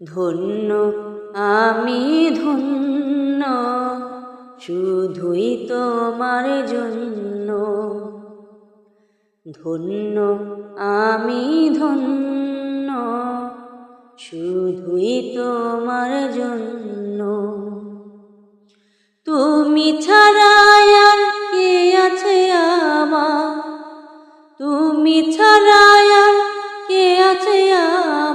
ধন্য, আমি ধন্য, শুধুই তোমার জন্য। ধন্য, আমি ধন্য, শুধুই তোমার জন্য। তুমি ছাড়া আর কে আছে আমার? তুমি ছাড়া আর কে আছে আমার?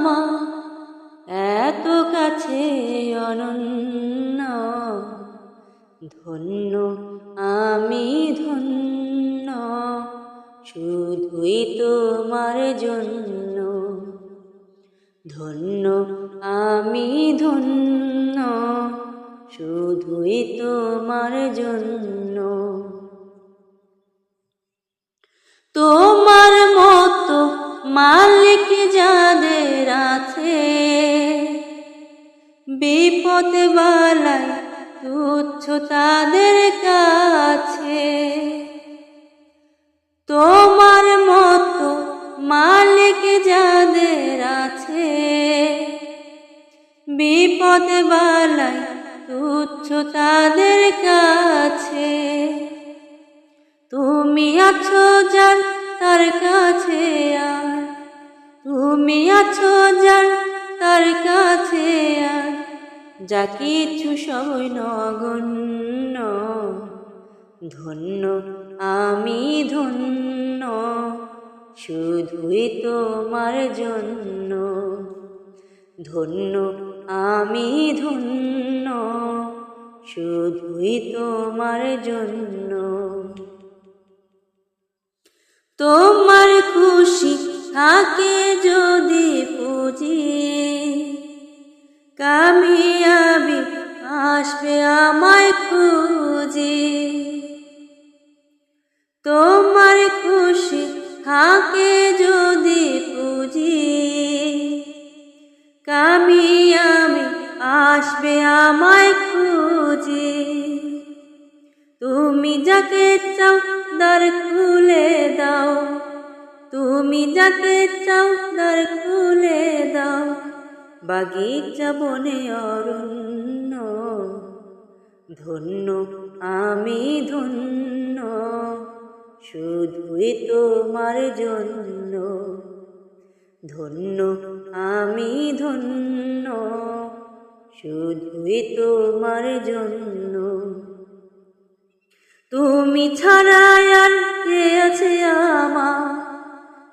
ধন্য, আমি ধন্য, শুধুই তোমার জন্য। ধন্য, আমি ধন্য, শুধুই তোমার জন্য। তোমার মতো মালিক যাদের আছে বিপদ বালাই তুচ্ছ তাদের কাছে। তোমার মতো মালিক যাদের আছে বিপদ বালাই তুচ্ছ তাদের কাছে। তুমি আছো যার তার কাছে আর, তুমি আছো যার তার কাছে যা কিছু সবই নগণ্য, ধন্য, আমি ধন্য, শুধুই তোমার জন্য। ধন্য, আমি ধন্য, শুধুই তোমার জন্য। তোমার খুশি থাকে যদি তোমার খুশি থাকে যদি পুঁজি। আমি আসবে আমায় খুঁজি। তুমি যাকে চাও দ্বার খুলে দাও। তুমি যাকে চাও দ্বার খুলে দাও। বাগিচা বনে অরণ্য, ধন্য, আমি ধন্য। শুধুই তোমার জন্য। ধন্য, আমি ধন্য। শুধুই তোমার জন্য। তুমি ছাড়া আর কে আছে আমার?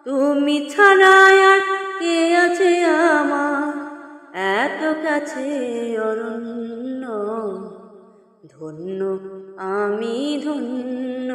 তুমি ছাড়া আর কে আছে আমার? এত কাছে অরণ্য। ধন্য, আমি ধন্য।